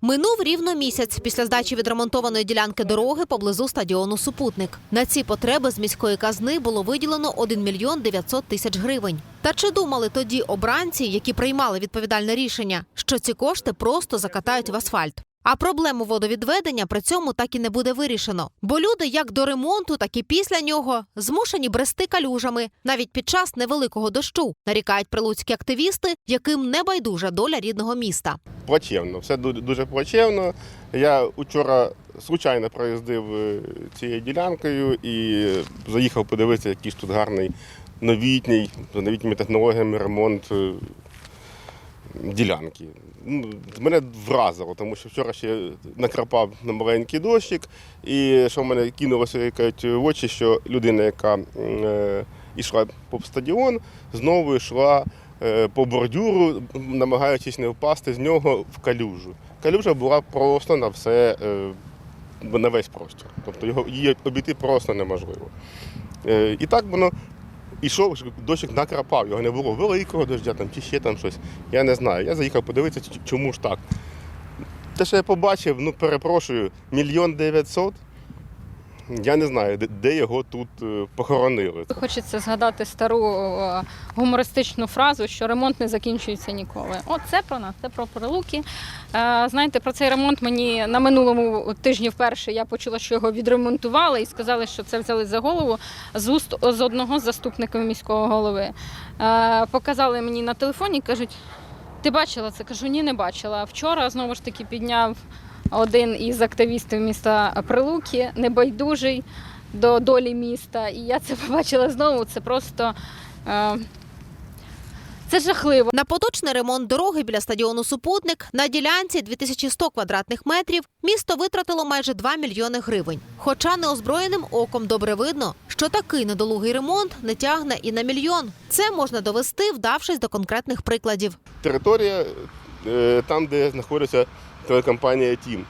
Минув рівно місяць після здачі відремонтованої ділянки дороги поблизу стадіону Супутник. На ці потреби з міської казни було виділено 1 мільйон 900 тисяч гривень. Та чи думали тоді обранці, які приймали відповідальне рішення, що ці кошти просто закатають в асфальт? А проблему водовідведення при цьому так і не буде вирішено. Бо люди як до ремонту, так і після нього змушені брести калюжами навіть під час невеликого дощу, нарікають прилуцькі активісти, яким не байдужа доля рідного міста. плачевно. Все дуже плачевно. Я вчора случайно проїздив е, цією ділянкою і заїхав подивитися, який ж тут гарний новітній, з новітніми технологіями ремонт е, ділянки. Ну, Мене вразило, тому що вчора ще накрапав на маленький дощик, і що в мене кинулося в очі, що людина, яка е, йшла по стадіон, знову йшла е, по бордюру, намагаючись не впасти з нього в калюжу. Калюжа була просто на все, е, на весь простір. Тобто його її обійти просто неможливо. І так воно ішов, дощик накрапав, його не було великого дождя там, чи ще там щось. Я не знаю. Я заїхав подивитися, чому ж так. Те, що я побачив, ну перепрошую, мільйон дев'ятсот. Я не знаю, де, його тут е, похоронили. Хочеться згадати стару е, гумористичну фразу, що ремонт не закінчується ніколи. От це про нас, це про прилуки. Е, Знаєте, про цей ремонт мені на минулому тижні вперше я почула, що його відремонтували і сказали, що це взяли за голову з уст з одного з заступників міського голови. Показали мені на телефоні, кажуть, ти бачила це? Кажу, ні, не бачила. Вчора знову ж таки підняв один із активістів міста Прилуки, небайдужий до долі міста. І я це побачила знову. Це просто е, це жахливо. На поточний ремонт дороги біля стадіону Супутник на ділянці 2100 квадратних метрів місто витратило майже 2 мільйони гривень. Хоча неозброєним оком добре видно, що такий недолугий ремонт не тягне і на мільйон. Це можна довести, вдавшись до конкретних прикладів. територія е, там, де знаходиться телекомпанія Тім.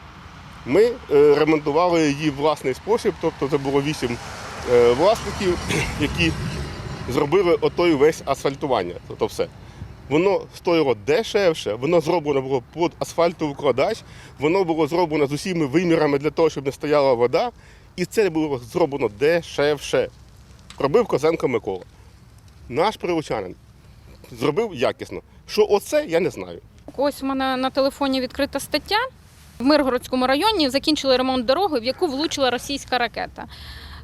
Ми е, ремонтували її в власний спосіб, тобто це було вісім е, власників, які зробили отой весь асфальтування. Тобто все. Воно стоїло дешевше, воно зроблено було під асфальтовкладач, воно було зроблено з усіма вимірами для того, щоб не стояла вода. І це було зроблено дешевше. Робив Козенко Микола. Наш прилучанин зробив якісно. Що оце, я не знаю. Ось у мене на телефоні відкрита стаття. В Миргородському районі закінчили ремонт дороги, в яку влучила російська ракета.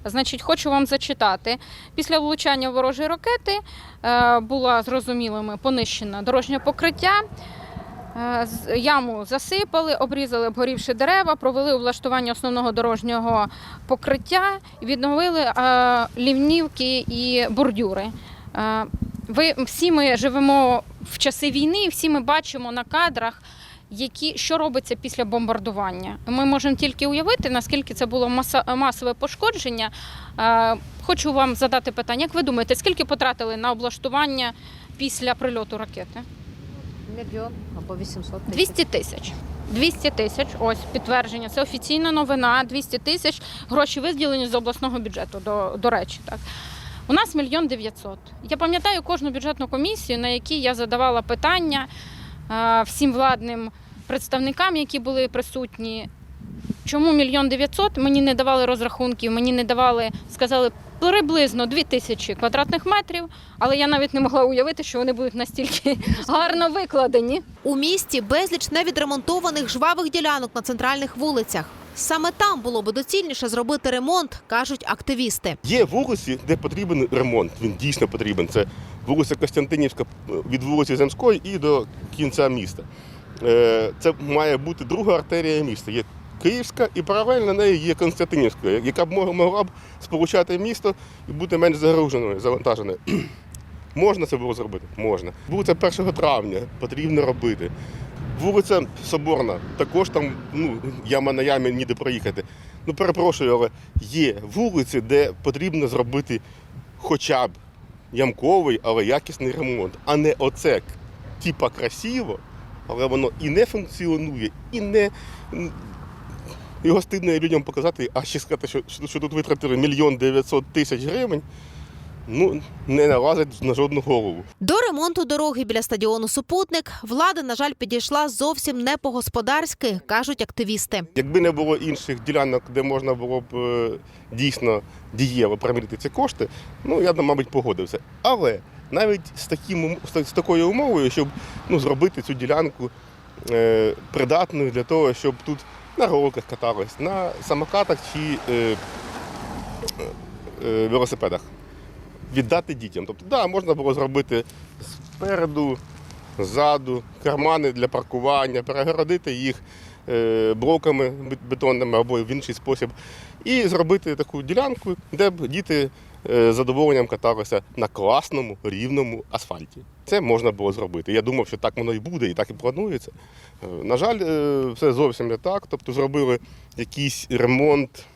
Значить, хочу вам зачитати. Після влучання ворожої ракети е, була зрозумілими понищена дорожнє покриття. Е, Яму засипали, обрізали обгорівші дерева, провели облаштування основного дорожнього покриття, відновили е, лівнівки і бордюри. Ви всі ми живемо в часи війни, і всі ми бачимо на кадрах, які що робиться після бомбардування. Ми можемо тільки уявити, наскільки це було маса, масове пошкодження. Е, Хочу вам задати питання: як ви думаєте, скільки потратили на облаштування після прильоту ракети? Мільйон або 800 200 тисяч. 200 тисяч, ось підтвердження. Це офіційна новина. 200 тисяч гроші виділені з обласного бюджету. До, до речі, так. У нас мільйон дев'ятсот. Я пам'ятаю кожну бюджетну комісію, на якій я задавала питання е, всім владним представникам, які були присутні. Чому мільйон дев'ятсот? Мені не давали розрахунків, мені не давали, сказали приблизно дві тисячі квадратних метрів, але я навіть не могла уявити, що вони будуть настільки гарно викладені. У місті безліч невідремонтованих жвавих ділянок на центральних вулицях. Саме там було би доцільніше зробити ремонт, кажуть активісти. Є вулиці, де потрібен ремонт. Він дійсно потрібен. Це вулиця Костянтинівська від вулиці Земської і до кінця міста. Е, Це має бути друга артерія міста. Є Київська і паралельно неї є Константинівська, яка б могла б сполучати місто і бути менш загруженою, завантаженою. Можна це було зробити? Можна. Вулиця 1 травня потрібно робити. Вулиця Соборна, також там ну, яма на ямі ніде проїхати. Ну, перепрошую, але є вулиці, де потрібно зробити хоча б ямковий, але якісний ремонт, а не оце типа красиво, але воно і не функціонує, і не. Його стидно людям показати, а ще сказати, що, що, що тут витратили мільйон дев'ятсот тисяч гривень. ну, не налазить на жодну голову. До ремонту дороги біля стадіону Супутник влада, на жаль, підійшла зовсім не по-господарськи, кажуть активісти. Якби не було інших ділянок, де можна було б е, дійсно дієво примірити ці кошти, ну я б, мабуть, погодився. Але навіть з, таким, з такою умовою, щоб ну, зробити цю ділянку е, придатною для того, щоб тут на роликах катались, на самокатах чи е, е, велосипедах. Віддати дітям. Тобто, да, можна було зробити спереду, ззаду, кармани для паркування, перегородити їх е, блоками бетонними або в інший спосіб, і зробити таку ділянку, де б діти е, з задоволенням каталися на класному рівному асфальті. Це можна було зробити. Я думав, що так воно і буде, і так і планується. Е, На жаль, е, все зовсім не так. Тобто зробили якийсь ремонт.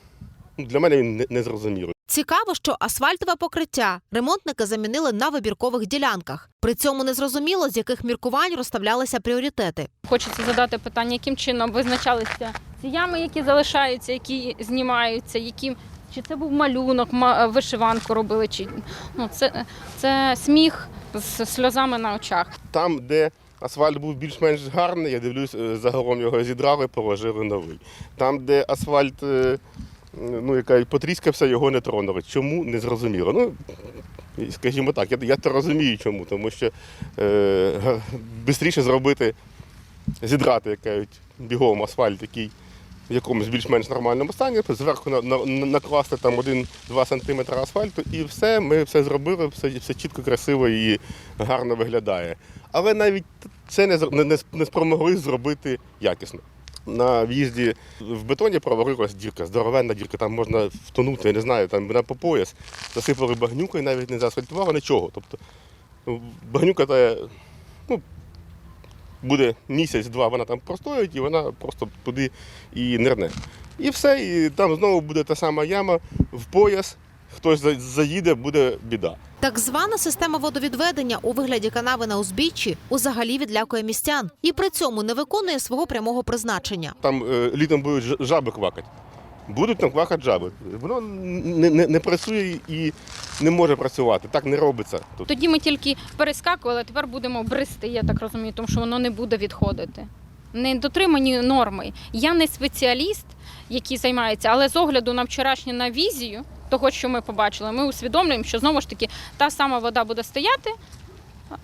Ну, Для мене він не- незрозумілий. Цікаво, що асфальтове покриття ремонтники замінили на вибіркових ділянках. При цьому не зрозуміло, з яких міркувань розставлялися пріоритети. Хочеться задати питання, яким чином визначалися ці ями, які залишаються, які знімаються, які чи це був малюнок, ма- вишиванку робили, чи ну це, це сміх з сльозами на очах. Там, де асфальт був більш-менш гарний, я дивлюсь, е, загалом його зідрали, положили новий. Там, де асфальт е, ну, яка потріскався, його не тронули. Чому не зрозуміло. Ну, скажімо так, я, я то розумію чому, тому що е, швидше зробити, зідрати як кажуть, бігом асфальт, який в якомусь більш-менш нормальному стані, зверху на, на, на- накласти там 1-2 см асфальту і все, ми все зробили, все, все чітко, красиво і гарно виглядає. Але навіть це не, не, не спромогли зробити якісно. На в'їзді в бетоні провалилась дірка, здоровенна дірка, там можна втонути, я не знаю, там вона по пояс, засипали багнюкою, навіть не заасфальтували нічого. Тобто ну, багнюка та, ну, буде місяць-два, вона там простоїть і вона просто туди і нирне. І все, і там знову буде та сама яма в пояс, хтось заїде, буде біда. Так звана система водовідведення у вигляді канави на узбіччі узагалі відлякує містян і при цьому не виконує свого прямого призначення. Там е, літом будуть жаби квакати. Будуть там квакати жаби. Воно не, не, не працює і не може працювати. Так не робиться. Тут. Тоді ми тільки перескакували, а тепер будемо брести, я так розумію, тому що воно не буде відходити. Не дотримані норми. Я не спеціаліст, який займається, але з огляду на вчорашню на візію, того, що ми побачили, ми усвідомлюємо, що знову ж таки та сама вода буде стояти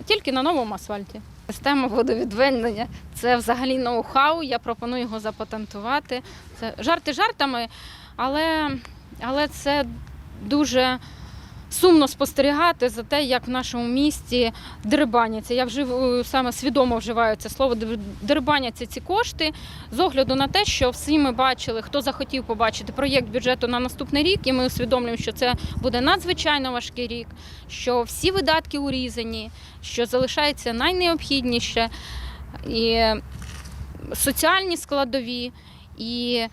тільки на новому асфальті. Система водовідведення це взагалі ноу-хау. Я пропоную його запатентувати. Це жарти жартами, але, але це дуже сумно спостерігати за те, як в нашому місті дерибаняться. Я вживаю саме свідомо вживаю це слово. дер- Дерибаняться ці кошти з огляду на те, що всі ми бачили, хто захотів побачити проєкт бюджету на наступний рік, і ми усвідомлюємо, що це буде надзвичайно важкий рік, що всі видатки урізані, що залишається найнеобхідніше і соціальні складові. І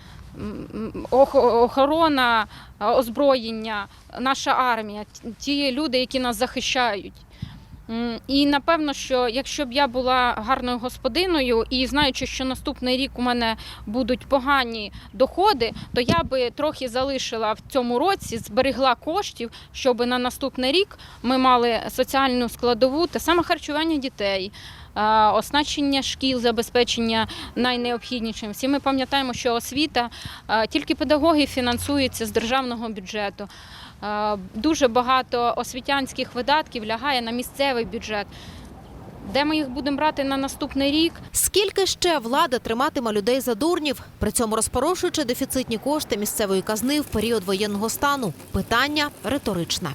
охорона, озброєння, наша армія, ті люди, які нас захищають. І напевно, що якщо б я була гарною господиною і знаючи, що наступний рік у мене будуть погані доходи, то я би трохи залишила в цьому році, зберегла коштів, щоб на наступний рік ми мали соціальну складову, те саме харчування дітей. Оснащення шкіл, забезпечення найнеобхіднішим. Всі ми пам'ятаємо, що освіта тільки педагоги фінансуються з державного бюджету. Дуже багато освітянських видатків лягає на місцевий бюджет. Де ми їх будемо брати на наступний рік? Скільки ще влада триматиме людей за дурнів, при цьому розпорошуючи дефіцитні кошти місцевої казни в період воєнного стану? Питання риторичне.